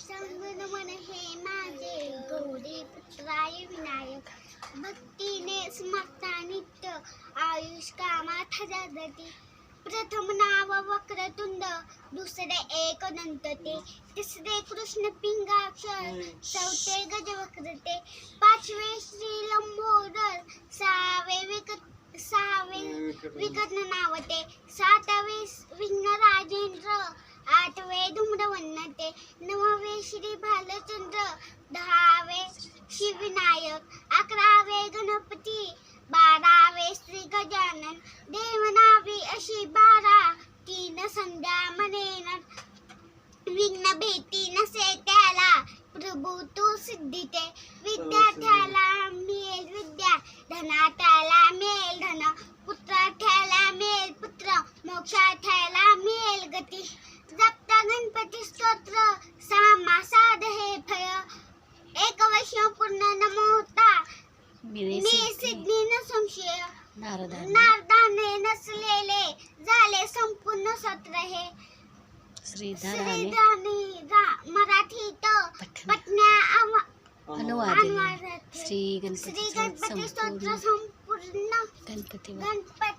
संगन मन हे माझे गौरी पुत्राय विनायक भक्तीने स्मरता नित्य आयुष कामात जाती प्रथम नाव वक्रतुंड दुसरे एक दंतते तिसरे कृष्ण पिंगाक्षर चौथे गजवक्रते पाचवे श्री लंबोदर सहावे विकत सहावे विकट नावते सातवे विघ्न होते. नववे श्री भालचंद्र दहावे श्री विनायक अकरावे गणपती बारावे श्री गजानन देवनावी अशी बारा तीन संध्या म्हणेन. विघ्न भेटी नसे त्याला प्रभू तू सिद्धीते. विद्यार्थ्याला मिळेल विद्या धनात्याला मिळेल धन पुत्राठ्याला मिळेल पुत्र मोक्षाठ्याला मिळेल गती. नारदाने. नसलेले झाले संपूर्ण सत्र हे. श्रीधराने. मराठीत पटण्या अनुवादात श्री गणपती गणपती स्तोत्र संपूर्ण गणपती गणपत.